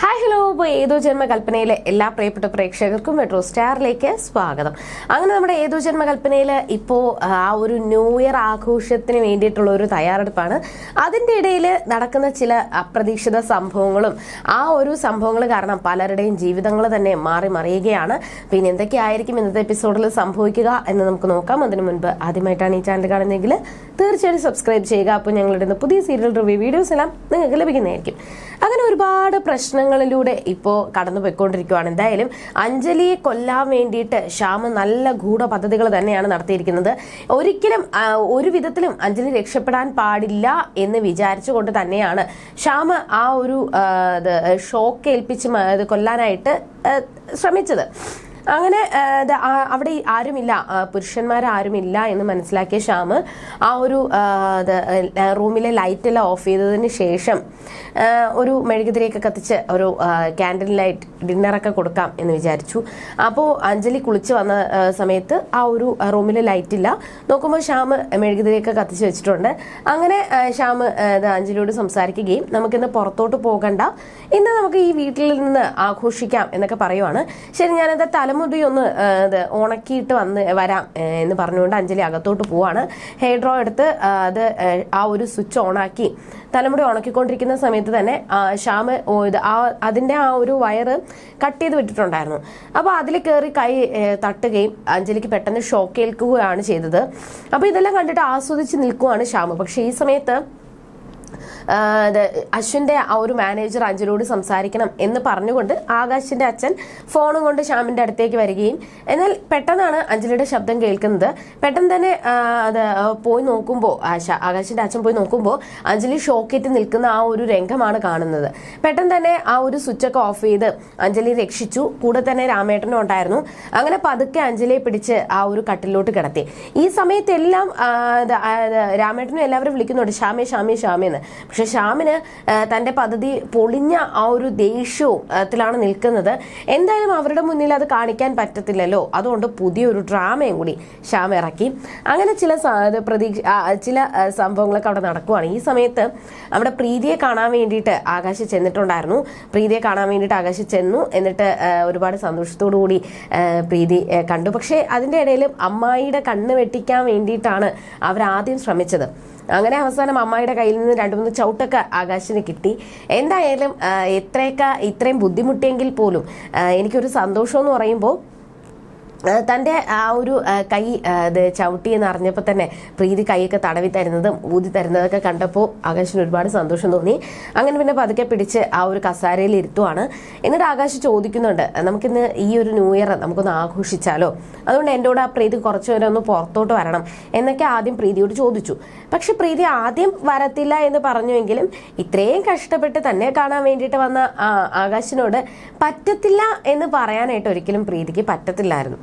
Hi hello. ഇപ്പോൾ ഏതോ ജന്മ കൽപ്പനയിലെ എല്ലാ പ്രിയപ്പെട്ട പ്രേക്ഷകർക്കും മെട്രോ സ്റ്റാറിലേക്ക് സ്വാഗതം. അങ്ങനെ നമ്മുടെ ഏതോ ജന്മ കൽപ്പനയിൽ ഇപ്പോൾ ആ ഒരു ന്യൂ ഇയർ ആഘോഷത്തിന് വേണ്ടിയിട്ടുള്ള ഒരു തയ്യാറെടുപ്പാണ്. അതിന്റെ ഇടയിൽ നടക്കുന്ന ചില അപ്രതീക്ഷിത സംഭവങ്ങളും ആ ഒരു സംഭവങ്ങൾ കാരണം പലരുടെയും ജീവിതങ്ങൾ തന്നെ മാറി മറിയുകയാണ്. പിന്നെ എന്തൊക്കെയായിരിക്കും ഇന്നത്തെ എപ്പിസോഡിൽ സംഭവിക്കുക എന്ന് നമുക്ക് നോക്കാം. അതിനു മുൻപ് ആദ്യമായിട്ടാണ് ഈ ചാനൽ കാണുന്നതെങ്കിൽ തീർച്ചയായും സബ്സ്ക്രൈബ് ചെയ്യുക. അപ്പോൾ ഞങ്ങളുടെ പുതിയ സീരിയൽ റിവ്യൂ വീഡിയോസ് എല്ലാം നിങ്ങൾക്ക് ലഭിക്കുന്നതായിരിക്കും. അങ്ങനെ ഒരുപാട് പ്രശ്നങ്ങളിലൂടെ ഇപ്പോൾ കടന്നു പോയിക്കൊണ്ടിരിക്കുകയാണ് എന്തായാലും അഞ്ജലിയെ കൊല്ലാൻ വേണ്ടിയിട്ട് ശ്യാമ നല്ല ഗൂഢ പദ്ധതികൾ തന്നെയാണ് നടത്തിയിരിക്കുന്നത്. ഒരിക്കലും ഒരു വിധത്തിലും അഞ്ജലി രക്ഷപ്പെടാൻ പാടില്ല എന്ന് വിചാരിച്ചുകൊണ്ട് തന്നെയാണ് ശ്യാമ ആ ഒരു ഷോക്ക് ഏൽപ്പിച്ച് കൊല്ലാനായിട്ട് ശ്രമിച്ചത്. അങ്ങനെ അവിടെ ആരുമില്ല. പുരുഷന്മാരാരുമില്ല എന്ന് മനസ്സിലാക്കിയ ശ്യാമ് ആ ഒരു റൂമിലെ ലൈറ്റ് എല്ലാം ഓഫ് ചെയ്തതിന് ശേഷം ഒരു മെഴുകുതിരിയൊക്കെ കത്തിച്ച് ഒരു ക്യാൻഡിൽ ലൈറ്റ് ഡിന്നറൊക്കെ കൊടുക്കാം എന്ന് വിചാരിച്ചു. അപ്പോൾ അഞ്ജലി കുളിച്ച് വന്ന സമയത്ത് ആ ഒരു റൂമിലെ ലൈറ്റ് ഇല്ല നോക്കുമ്പോൾ ശ്യാമ് മെഴുകുതിരിയൊക്കെ കത്തിച്ച് വെച്ചിട്ടുണ്ട്. അങ്ങനെ ശ്യാമ് അഞ്ജലിയോട് സംസാരിക്കുകയും നമുക്കിന്ന് പുറത്തോട്ട് പോകണ്ട. ഇന്ന് നമുക്ക് ഈ വീട്ടിൽ നിന്ന് ആഘോഷിക്കാം എന്നൊക്കെ പറയുവാണ്. ശരി ഞാനത് തലമുടി ഒന്ന് ഉണക്കിയിട്ട് വന്ന് വരാം എന്ന് പറഞ്ഞുകൊണ്ട് അഞ്ജലി അകത്തോട്ട് പോവാണ്. ഹെയർ ഡ്രോ എടുത്ത് അത് ആ, ഒരു സ്വിച്ച് ഓണാക്കി തലമുടി ഉണക്കിക്കൊണ്ടിരിക്കുന്ന സമയത്ത് തന്നെ ഷ്യാമ് ശ്യാമ് ആ അതിന്റെ ആ ഒരു വയറ് കട്ട് ചെയ്ത് വിട്ടിട്ടുണ്ടായിരുന്നു. അപ്പോൾ അതിൽ കയറി കൈ തട്ടുകയും അഞ്ജലിക്ക് പെട്ടെന്ന് ഷോക്ക് ഏൽക്കുകയാണ് ചെയ്തത്. അപ്പോൾ ഇതെല്ലാം കണ്ടിട്ട് ആസ്വദിച്ച് നിൽക്കുകയാണ് ശ്യാമ്. പക്ഷേ ഈ സമയത്ത് അശ്വിന്റെ ആ ഒരു മാനേജർ അഞ്ജലിയോട് സംസാരിക്കണം എന്ന് പറഞ്ഞുകൊണ്ട് ആകാശിന്റെ അച്ഛൻ ഫോണും കൊണ്ട് ശ്യാമിന്റെ അടുത്തേക്ക് വരികയും എന്നാൽ പെട്ടെന്നാണ് അഞ്ജലിയുടെ ശബ്ദം കേൾക്കുന്നത്. പെട്ടെന്ന് തന്നെ അത് പോയി നോക്കുമ്പോൾ ആകാശിന്റെ അച്ഛൻ പോയി നോക്കുമ്പോൾ അഞ്ജലി ഷോക്കേറ്റ് നിൽക്കുന്ന ആ ഒരു രംഗമാണ് കാണുന്നത്. പെട്ടെന്ന് തന്നെ ആ ഒരു സ്വിച്ച് ഒക്കെ ഓഫ് ചെയ്ത് അഞ്ജലി രക്ഷിച്ചു. കൂടെ തന്നെ രാമേട്ടനും ഉണ്ടായിരുന്നു. അങ്ങനെ പതുക്കെ അഞ്ജലിയെ പിടിച്ച് ആ ഒരു കട്ടിലോട്ട് കിടത്തി. ഈ സമയത്തെല്ലാം രാമേട്ടനും എല്ലാവരും വിളിക്കുന്നുണ്ട് ശ്യാമേ ശ്യാമേ ശ്യാമേന്ന്. പക്ഷെ ശ്യാമിന് തന്റെ പദ്ധതി പൊളിഞ്ഞ ആ ഒരു ദേഷ്യവും നിൽക്കുന്നത്. എന്തായാലും അവരുടെ മുന്നിൽ അത് കാണിക്കാൻ പറ്റത്തില്ലല്ലോ. അതുകൊണ്ട് പുതിയൊരു ഡ്രാമയും കൂടി ശ്യാം ഇറക്കി. അങ്ങനെ ചില പ്രതീക്ഷ ചില സംഭവങ്ങളൊക്കെ അവിടെ നടക്കുവാണ്. ഈ സമയത്ത് അവിടെ പ്രീതിയെ കാണാൻ വേണ്ടിയിട്ട് ആകാശ് ചെന്നിട്ടുണ്ടായിരുന്നു. പ്രീതിയെ കാണാൻ വേണ്ടിയിട്ട് ആകാശ് ചെന്നു. എന്നിട്ട് ഒരുപാട് സന്തോഷത്തോടു കൂടി പ്രീതി കണ്ടു. പക്ഷേ അതിന്റെ ഇടയിലും അമ്മായിയുടെ കണ്ണ് വെട്ടിക്കാൻ വേണ്ടിയിട്ടാണ് അവരാദ്യം ശ്രമിച്ചത്. അങ്ങനെ അവസാനം അമ്മായിയുടെ കയ്യിൽ നിന്ന് രണ്ട് മൂന്ന് ചവിട്ടൊക്കെ ആകാശിന് കിട്ടി. എന്തായാലും എത്രയൊക്കെ ഇത്രയും ബുദ്ധിമുട്ടിയെങ്കിൽ പോലും എനിക്കൊരു സന്തോഷം എന്ന് പറയുമ്പോൾ തന്റെ ആ ഒരു കൈ ഇത് ചവിട്ടി എന്ന് അറിഞ്ഞപ്പോൾ തന്നെ പ്രീതി കൈയൊക്കെ തടവി തരുന്നതും ഊതി തരുന്നതൊക്കെ കണ്ടപ്പോൾ ആകാശിന് ഒരുപാട് സന്തോഷം തോന്നി. അങ്ങനെ പിന്നെ പതുക്കെ പിടിച്ച് ആ ഒരു കസാരയിൽ ഇരുത്തുവാണ്. എന്നിട്ട് ആകാശ് ചോദിക്കുന്നുണ്ട് നമുക്കിന്ന് ഈ ഒരു ന്യൂ ഇയർ നമുക്കൊന്ന് ആഘോഷിച്ചാലോ? അതുകൊണ്ട് എന്റെ കൂടെ ആ പ്രീതി കുറച്ചു നേരം ഒന്ന് പുറത്തോട്ട് വരണം എന്നൊക്കെ ആദ്യം പ്രീതിയോട് ചോദിച്ചു. പക്ഷെ പ്രീതി ആദ്യം വരത്തില്ല എന്ന് പറഞ്ഞുവെങ്കിലും ഇത്രയും കഷ്ടപ്പെട്ട് തന്നെ കാണാൻ വേണ്ടിയിട്ട് വന്ന ആകാശിനോട് പറ്റത്തില്ല എന്ന് പറയാനായിട്ട് ഒരിക്കലും പ്രീതിക്ക് പറ്റത്തില്ലായിരുന്നു.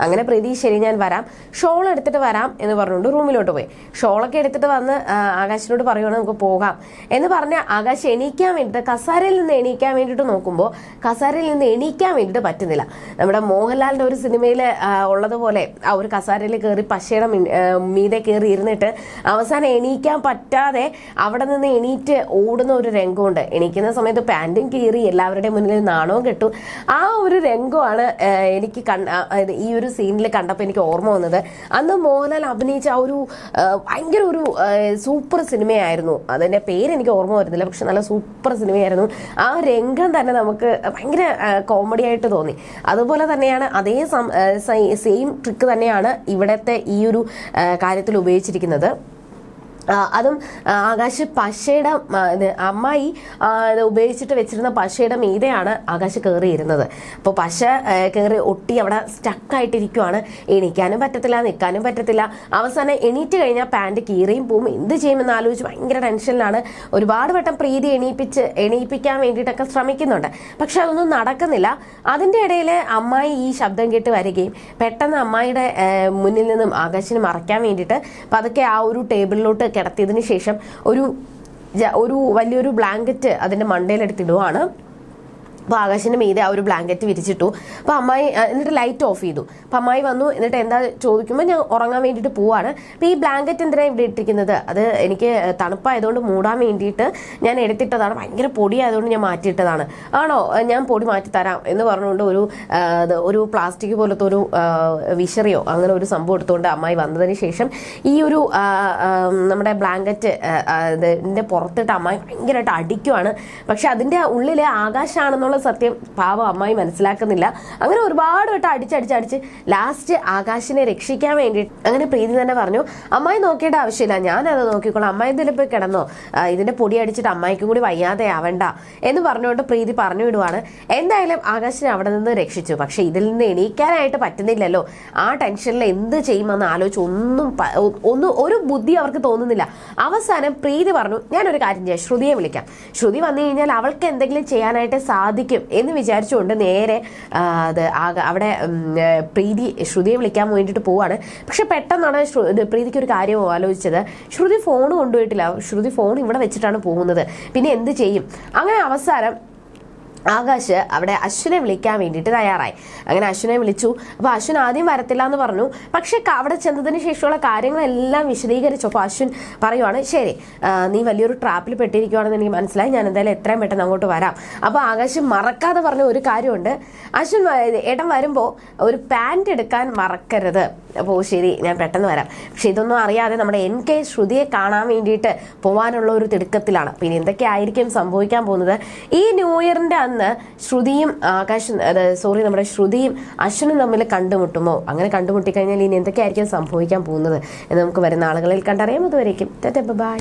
അങ്ങനെ പ്രീതി ശരി ഞാൻ വരാം. ഷോൾ എടുത്തിട്ട് വരാം എന്ന് പറഞ്ഞുകൊണ്ട് റൂമിലോട്ട് പോയി. ഷോളൊക്കെ എടുത്തിട്ട് വന്ന് ആകാശിനോട് പറയുവാണ് നമുക്ക് പോകാം. എന്ന് പറഞ്ഞ ആകാശ് എണീക്കാൻ വേണ്ടിയിട്ട് കസാരയിൽ നിന്ന് എണീക്കാൻ വേണ്ടിയിട്ട് നോക്കുമ്പോൾ കസാരയിൽ നിന്ന് എണീക്കാൻ വേണ്ടിയിട്ട് പറ്റുന്നില്ല. നമ്മുടെ മോഹൻലാലിന്റെ ഒരു സിനിമയിൽ ഉള്ളതുപോലെ ആ ഒരു കസാരയിൽ കയറി പശയുടെ മീതെ കയറി ഇരുന്നിട്ട് അവസാനം എണീക്കാൻ പറ്റാതെ അവിടെ നിന്ന് എണീറ്റ് ഓടുന്ന ഒരു രംഗമുണ്ട്. എണീക്കുന്ന സമയത്ത് പാന്റും കീറി എല്ലാവരുടെയും മുന്നിൽ നാണവും കെട്ടു. ആ ഒരു രംഗമാണ് എനിക്ക് കൺ- ഈ ഒരു സീനിൽ കണ്ടപ്പോൾ എനിക്ക് ഓർമ്മ വന്നത് അന്ന് മോഹൻലാൽ അഭിനയിച്ച ആ ഒരു ഭയങ്കര ഒരു സൂപ്പർ സിനിമയായിരുന്നു. അതിന്റെ പേര് എനിക്ക് ഓർമ്മ വരുന്നില്ല പക്ഷെ നല്ല സൂപ്പർ സിനിമയായിരുന്നു. ആ രംഗം തന്നെ നമുക്ക് ഭയങ്കര കോമഡി ആയിട്ട് തോന്നി. അതുപോലെ തന്നെയാണ് അതേ സെയിം ട്രിക്ക് തന്നെയാണ് ഇവിടുത്തെ ഈ ഒരു കാര്യത്തിൽ ഉപയോഗിച്ചിരിക്കുന്നത്. അതും ആകാശ് പശയുടെ ഇത് അമ്മായി ഉപയോഗിച്ചിട്ട് വെച്ചിരുന്ന പശയുടെ മീതെയാണ് ആകാശ് കയറിയിരുന്നത് അപ്പോൾ പശ കയറി ഒട്ടി അവിടെ സ്റ്റക്കായിട്ടിരിക്കുവാണ്. എണീക്കാനും പറ്റത്തില്ല നിൽക്കാനും പറ്റത്തില്ല. അവസാനം എണീറ്റ് കഴിഞ്ഞാൽ പാന്റ് കീറിയും പോവും. എന്ത് ചെയ്യുമെന്ന് ആലോചിച്ച് ഭയങ്കര ടെൻഷനിലാണ്. ഒരുപാട് വട്ടം പ്രീതി എണീപ്പിച്ച് എണീപ്പിക്കാൻ വേണ്ടിയിട്ടൊക്കെ ശ്രമിക്കുന്നുണ്ട്. പക്ഷെ അതൊന്നും നടക്കുന്നില്ല. അതിന്റെ ഇടയിൽ അമ്മായി ഈ ശബ്ദം കേട്ട് വരികയും പെട്ടെന്ന് അമ്മായിയുടെ മുന്നിൽ നിന്നും ആകാശിന് മറയ്ക്കാൻ വേണ്ടിയിട്ട് പതുക്കെ ആ ഒരു ടേബിളിലോട്ട് കിടത്തിയതിന് ശേഷം ഒരു ഒരു വലിയൊരു ബ്ലാങ്കറ്റ് അതിന്റെ മണ്ടയിലെടുത്തിടുവാണ്. അപ്പോൾ ആകാശിന്റെ മീതെ ആ ഒരു ബ്ലാങ്കറ്റ് വിരിച്ചിട്ടു. അപ്പോൾ അമ്മായി എന്നിട്ട് ലൈറ്റ് ഓഫ് ചെയ്തു. അപ്പോൾ അമ്മായി വന്നു എന്നിട്ട് എന്താ ചോദിക്കുമ്പോൾ ഞാൻ ഉറങ്ങാൻ വേണ്ടിയിട്ട് പോവാണ്. അപ്പോൾ ഈ ബ്ലാങ്കറ്റ് എന്തിനാണ് ഇവിടെ ഇട്ടിരിക്കുന്നത്? അത് എനിക്ക് തണുപ്പായതുകൊണ്ട് മൂടാൻ വേണ്ടിയിട്ട് ഞാൻ എടുത്തിട്ടതാണ്. ഭയങ്കര പൊടിയായതുകൊണ്ട് ഞാൻ മാറ്റിയിട്ടതാണ്. ആണോ? ഞാൻ പൊടി മാറ്റി തരാം എന്ന് പറഞ്ഞുകൊണ്ട് ഒരു ഒരു പ്ലാസ്റ്റിക് പോലത്തെ ഒരു വിഷറിയോ അങ്ങനെ ഒരു സംഭവം എടുത്തുകൊണ്ട് അമ്മായി വന്നതിന് ശേഷം ഈ ഒരു നമ്മുടെ ബ്ലാങ്കറ്റ് ഇതിന്റെ പുറത്തിട്ട് അമ്മായി ഭയങ്കരമായിട്ട് അടിക്കുവാണ്. പക്ഷെ അതിന്റെ ഉള്ളിൽ ആകാശമാണെന്നുള്ള സത്യം പാവം അമ്മായി മനസ്സിലാക്കുന്നില്ല. അങ്ങനെ ഒരുപാട് വട്ടം അടിച്ചടിച്ചടിച്ച് ലാസ്റ്റ് ആകാശിനെ രക്ഷിക്കാൻ വേണ്ടി അങ്ങനെ പ്രീതി തന്നെ പറഞ്ഞു. അമ്മായി നോക്കേണ്ട ആവശ്യമില്ല. ഞാനത് നോക്കിക്കോളാം. അമ്മായി ഇതിൽ പോയി കിടന്നോ? ഇതിന്റെ പൊടി അടിച്ചിട്ട് അമ്മായിക്കും കൂടി വയ്യാതെ ആവണ്ട എന്ന് പറഞ്ഞുകൊണ്ട് പ്രീതി പറഞ്ഞു വിടുവാണ്. എന്തായാലും ആകാശിനെ അവിടെ നിന്ന് രക്ഷിച്ചു. പക്ഷെ ഇതിൽ നിന്ന് എണീക്കാനായിട്ട് പറ്റുന്നില്ലല്ലോ. ആ ടെൻഷനിൽ എന്ത് ചെയ്യുമെന്ന് ആലോചിച്ച് ഒന്നും ഒന്നും ഒരു ബുദ്ധി അവർക്ക് തോന്നുന്നില്ല. അവസാനം പ്രീതി പറഞ്ഞു ഞാനൊരു കാര്യം ചെയ്യാം. ശ്രുതിയെ വിളിക്കാം. ശ്രുതി വന്നു കഴിഞ്ഞാൽ അവൾക്ക് എന്തെങ്കിലും ചെയ്യാനായിട്ട് സാധിക്കും എന്ന് വിചാരിച്ചുകൊണ്ട് നേരെ അത് അവിടെ പ്രീതി ശ്രുതിയെ വിളിക്കാൻ വേണ്ടിയിട്ട് പോവാണ്. പക്ഷെ പെട്ടെന്നാണ് പ്രീതിക്ക് ഒരു കാര്യം ആലോചിച്ചത്. ശ്രുതി ഫോൺ കൊണ്ടുപോയിട്ടില്ല. ശ്രുതി ഫോൺ ഇവിടെ വെച്ചിട്ടാണ് പോകുന്നത്. പിന്നെ എന്ത് ചെയ്യും? അങ്ങനെ അവസാനം ആകാശ് അവിടെ അശ്വിനെ വിളിക്കാൻ വേണ്ടിയിട്ട് തയ്യാറായി. അങ്ങനെ അശ്വിനെ വിളിച്ചു. അപ്പോൾ അശ്വിൻ ആദ്യം വരത്തില്ല എന്ന് പറഞ്ഞു. പക്ഷേ അവിടെ ചെന്നതിന് ശേഷമുള്ള കാര്യങ്ങളെല്ലാം വിശദീകരിച്ചു. അപ്പോൾ അശ്വിൻ പറയുവാണ് ശരി നീ വലിയൊരു ട്രാപ്പിൽ പെട്ടിരിക്കുവാണെന്ന് എനിക്ക് മനസ്സിലായി. ഞാൻ എന്തായാലും എത്രയും പെട്ടെന്ന് അങ്ങോട്ട് വരാം. അപ്പോൾ ആകാശ് മറക്കാതെ പറഞ്ഞ ഒരു കാര്യമുണ്ട്. അശ്വിൻ ഇടം വരുമ്പോൾ ഒരു പാന്റ് എടുക്കാൻ മറക്കരുത്. അപ്പോൾ ശരി ഞാൻ പെട്ടെന്ന് വരാം. പക്ഷെ ഇതൊന്നും അറിയാതെ നമ്മുടെ എൻ കെ ശ്രുതിയെ കാണാൻ വേണ്ടിയിട്ട് പോകാനുള്ള ഒരു തിടുക്കത്തിലാണ്. പിന്നെ എന്തൊക്കെ ആയിരിക്കും സംഭവിക്കാൻ പോകുന്നത്? ഈ ന്യൂ അന്ന് ശ്രുതിയും ആകാശ് സോറി നമ്മുടെ ശ്രുതിയും അശ്വനും തമ്മിൽ കണ്ടുമുട്ടുമോ? അങ്ങനെ കണ്ടുമുട്ടിക്കഴിഞ്ഞാൽ ഇനി എന്തൊക്കെയായിരിക്കും സംഭവിക്കാൻ പോകുന്നത് എന്ന് നമുക്ക് വരുന്ന ആളുകളിൽ കണ്ടറിയാം. അതുവരേക്കും ബൈ.